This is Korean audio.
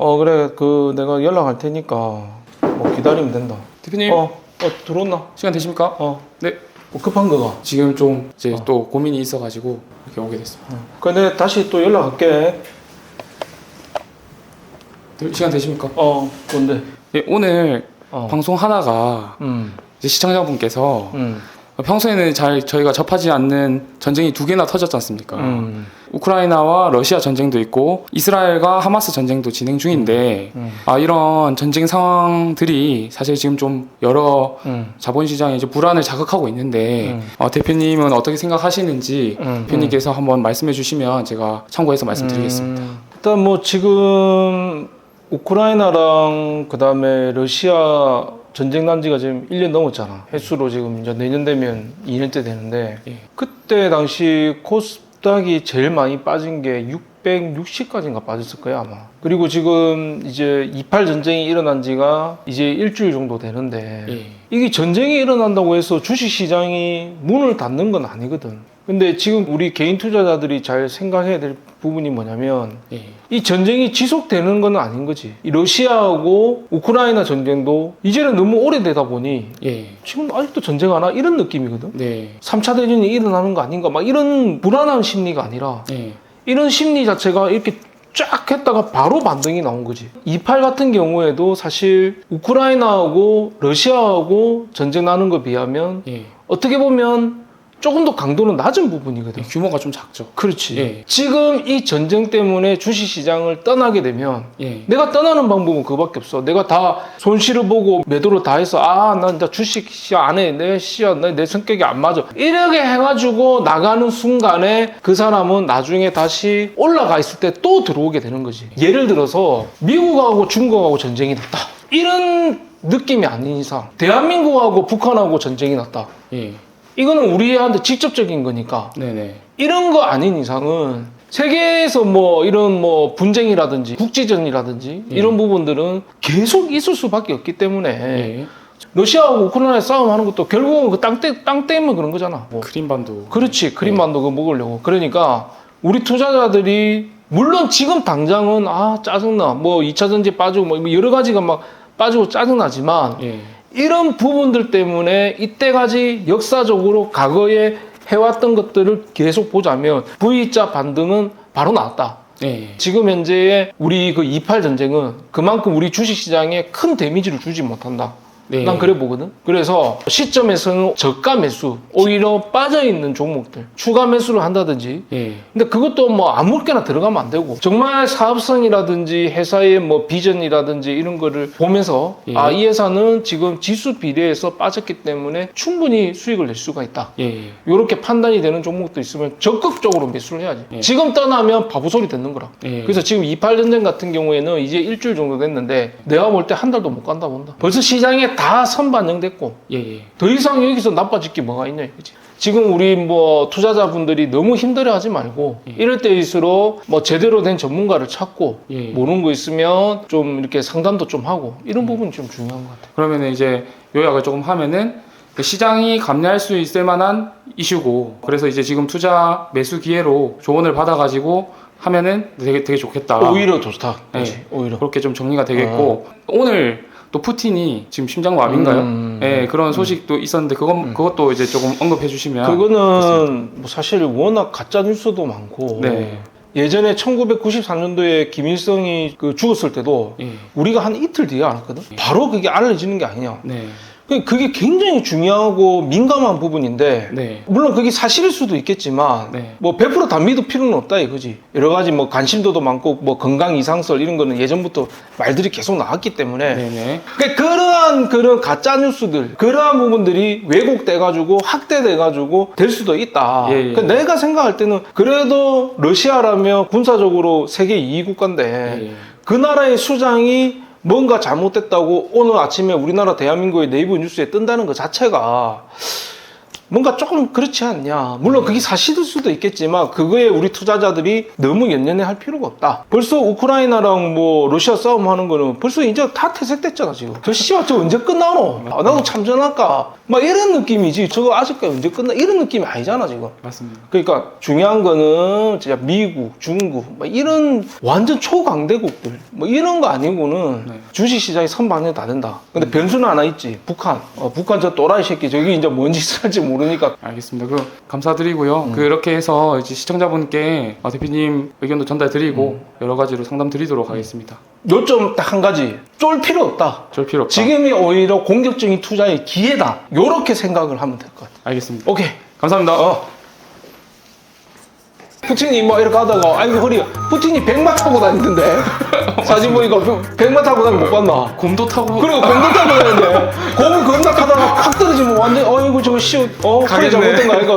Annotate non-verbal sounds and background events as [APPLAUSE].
어 그래 그 내가 연락할 테니까 뭐 기다리면 된다. 대표님 어, 어 들어온나? 시간 되십니까? 어, 네. 뭐 급한 거가. 지금 좀 이제 어. 또 고민이 있어가지고 이렇게 오게 됐습니다. 근데 다시 또 연락할게. 네, 시간 되십니까? 어, 뭔데? 예, 오늘 어. 방송 하나가 음, 이제 시청자분께서 음, 평소에는 잘 저희가 접하지 않는 전쟁이 두 개나 터졌지 않습니까? 음, 우크라이나와 러시아 전쟁도 있고 이스라엘과 하마스 전쟁도 진행 중인데 음, 아 이런 전쟁 상황들이 사실 지금 좀 여러 음, 자본시장에 이제 불안을 자극하고 있는데 음. 어, 대표님은 어떻게 생각하시는지 음, 대표님께서 한번 말씀해 주시면 제가 참고해서 말씀드리겠습니다. 음, 일단 뭐 지금 우크라이나랑 그다음에 러시아 전쟁 난 지가 지금 1년 넘었잖아. 횟수로 지금 이제 내년 되면 2년째 되는데 예. 그때 당시 코스닥이 제일 많이 빠진 게 660까지인가 빠졌을 거야 아마. 그리고 지금 이제 28 전쟁이 일어난 지가 이제 일주일 정도 되는데 예. 이게 전쟁이 일어난다고 해서 주식 시장이 문을 닫는 건 아니거든. 근데 지금 우리 개인 투자자들이 잘 생각해야 될 부분이 뭐냐면 예. 이 전쟁이 지속되는 건 아닌 거지. 이 러시아하고 우크라이나 전쟁도 이제는 너무 오래되다 보니 예. 지금 아직도 전쟁 하나 이런 느낌이거든. 네. 3차 대전이 일어나는 거 아닌가 막 이런 불안한 심리가 아니라 예. 이런 심리 자체가 이렇게 쫙 했다가 바로 반등이 나온 거지. 28 같은 경우에도 사실 우크라이나하고 러시아하고 전쟁 나는 거 비하면 예. 어떻게 보면 조금 더 강도는 낮은 부분이거든. 규모가 좀 작죠. 그렇지. 예. 지금 이 전쟁 때문에 주식 시장을 떠나게 되면 예. 내가 떠나는 방법은 그거밖에 없어. 내가 다 손실을 보고 매도를 다 해서 아, 난 주식 시장 안 해. 내 시장, 내, 내 성격이 안 맞아. 이렇게 해가지고 나가는 순간에 그 사람은 나중에 다시 올라가 있을 때 또 들어오게 되는 거지. 예를 들어서 미국하고 중국하고 전쟁이 났다. 이런 느낌이 아닌 이상 대한민국하고 북한하고 전쟁이 났다. 예. 이거는 우리한테 직접적인 거니까 네네. 이런 거 아닌 이상은 세계에서 뭐 이런 뭐 분쟁이라든지 국지전이라든지 예. 이런 부분들은 계속 있을 수밖에 없기 때문에 예. 러시아하고 우크라이나 싸움하는 것도 결국은 그 땅, 때, 땅 때문에 그런 거잖아. 뭐. 크림반도. 그렇지. 크림반도 그거 먹으려고. 그러니까 우리 투자자들이 물론 지금 당장은 아 짜증나. 뭐 2차 전지 빠지고 뭐 여러 가지가 막 빠지고 짜증나지만 예. 이런 부분들 때문에 이때까지 역사적으로 과거에 해왔던 것들을 계속 보자면 V자 반등은 바로 나왔다. 예. 지금 현재의 우리 그 28 전쟁은 그만큼 우리 주식시장에 큰 데미지를 주지 못한다. 네. 난 그래 보거든. 그래서 시점에서는 저가 매수, 오히려 빠져 있는 종목들 추가 매수를 한다든지. 예. 근데 그것도 뭐 아무렇게나 들어가면 안 되고 정말 사업성이라든지 회사의 뭐 비전이라든지 이런 거를 보면서 예. 아이 회사는 지금 지수 비례에서 빠졌기 때문에 충분히 수익을 낼 수가 있다. 예. 이렇게 판단이 되는 종목도 있으면 적극적으로 매수를 해야지. 예. 지금 떠나면 바보 소리 듣는 거라. 예. 그래서 지금 28 전쟁 같은 경우에는 이제 일주일 정도 됐는데 내가 볼 때 한 달도 못 간다 본다. 벌써 시장에 다 선반영됐고 예. 예. 더 이상 여기서 나빠질 게 뭐가 있냐 이거지. 지금 우리 뭐 투자자분들이 너무 힘들어하지 말고 예. 이럴 때일수록 뭐 제대로 된 전문가를 찾고 예. 모르는 거 있으면 좀 이렇게 상담도 좀 하고 이런 부분이 좀 중요한 것 같아요. 그러면 이제 요약을 조금 하면은 그 시장이 감내할 수 있을 만한 이슈고 그래서 이제 지금 투자 매수 기회로 조언을 받아가지고 하면은 되게 되게 좋겠다. 오히려 좋다. 네. 그렇지. 오히려. 그렇게 좀 정리가 되겠고 오늘 또 푸틴이 지금 심장마비인가요? 음. 예, 그런 소식도 있었는데 그건 그것도 이제 조금 언급해 주시면 그거는 뭐 사실 워낙 가짜 뉴스도 많고 네. 예전에 1994년도에 김일성이 그 죽었을 때도 예. 우리가 한 이틀 뒤에 알았거든. 바로 그게 알려지는 게 아니냐. 네. 그- 그게 굉장히 중요하고 민감한 부분인데 네. 물론 그게 사실일 수도 있겠지만 네. 뭐 100%다 믿을 필요는 없다 이거지 여러 가지 뭐 관심도도 많고 뭐 건강 이상설 이런 거는 예전부터 말들이 계속 나왔기 때문에 네, 네. 그러니까 그러한 그런 가짜 뉴스들 그러한 부분들이 왜곡돼 가지고 확대돼 가지고 될 수도 있다. 예, 예. 그러니까 내가 생각할 때는 그래도 러시아라면 군사적으로 세계 2위 국가인데 예. 그 나라의 수장이 뭔가 잘못됐다고 오늘 아침에 우리나라 대한민국의 네이버 뉴스에 뜬다는 것 자체가 뭔가 조금 그렇지 않냐. 물론 그게 사실일 수도 있겠지만 그거에 우리 투자자들이 너무 연연해 할 필요가 없다. 벌써 우크라이나랑 뭐 러시아 싸움 하는 거는 벌써 이제 다 퇴색됐잖아 지금. 저 씨발 저 언제 끝나노? 아, 나도 참전할까? 막 이런 느낌이지. 저거 아직까지 언제 끝나? 이런 느낌이 아니잖아 지금. 맞습니다. 그러니까 중요한 거는 진짜 미국, 중국 뭐 이런 완전 초강대국들 뭐 이런 거 아니고는 네. 주식 시장이 선방에 다 된다. 근데 변수는 하나 있지. 북한. 어, 북한 저 또라이 새끼 저기 이제 뭔 짓을 할지 모르 니까 알겠습니다. 그 감사드리고요. 그렇게 해서 이제 시청자분께 아, 대표님 의견도 전달드리고 여러 가지로 상담 드리도록 하겠습니다. 요점 딱 한 가지. 쫄 필요 없다. 절 필요 없다. 지금이 오히려 공격적인 투자의 기회다. 요렇게 생각을 하면 될 것 같아. 알겠습니다. 오케이. 감사합니다. 어. 푸틴이 뭐 이렇게 하다가 아이고 허리 푸틴이 백마 타고 다니던데. [LAUGHS] 사진 보니까 그 백마 타고 다니는 못 봤나? 곰도 타고. 그리고 공도 타고 다니는데. 공을 겁나 타다가 확 떨어지면 완전 어이구 저거 씨 어, 허리. 잘못된 거 아닌가